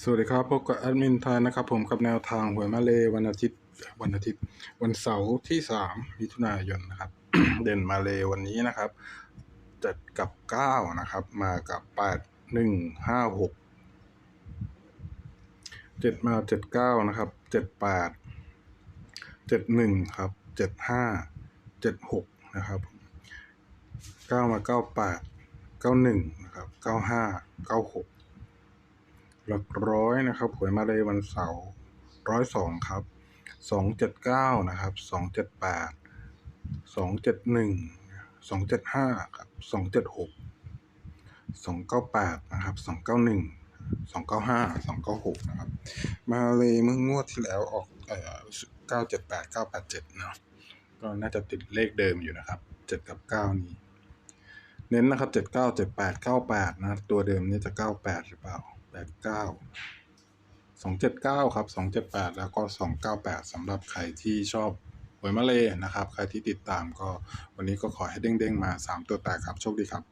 สวัสดีครับ พบกับแอดมินไทยนะครับ ผมกับแนวทางหวยมาเลวันอาทิตย์วันอาทิตย์ วันเสาร์ที่สามมิถุนายนนะครับ เด่นมาเลวันนี้นะครับเจ็ดกับเก้านะครับ มากับแปดหนึ่งห้าหกเจ็ดมาเจ็ดเก้านะครับเจ็ดแปดเจ็ดหนึ่งครับเจ็ดห้าเจ็ดหกนะครับเก้ามาเก้าแปดเก้าหนึ่งนะครับเก้าห้าเก้าหก หลักร้อยนะครับหวยมาเลยวันเสาร์ร้อยสองครับสองเจ็ดเก้านะครับสองเจ็ดแปดสองเจ็ดหนึ่งสองเจ็ดห้าครับสองเจ็ดหกสองเก้าแปดนะครับสองเก้าหนึ่งสองเก้าห้าสองเก้าหกนะครับ มาเลยเมื่องวดที่แล้วออกเอ่อเก้าเจ็ดแปดเก้าแปดเจ็ดเนาะก็น่าจะติดเลขเดิมอยู่นะครับเจ็ดกับเก้านี้ เน้นนะครับเจ็ดเก้าเจ็ดแปดเก้าแปดนะตัวเดิมนี่จะเก้าแปดหรือเปล่าแปดเก้าสองเจ็ดเก้าครับสองเจ็ดแปดแล้วก็สองเก้าแปดสำหรับใครที่ชอบหวยมาเลยนะครับ ใครที่ติดตามก็วันนี้ก็ขอให้เด้งๆมาสามตัวแตกครับ โชคดีครับ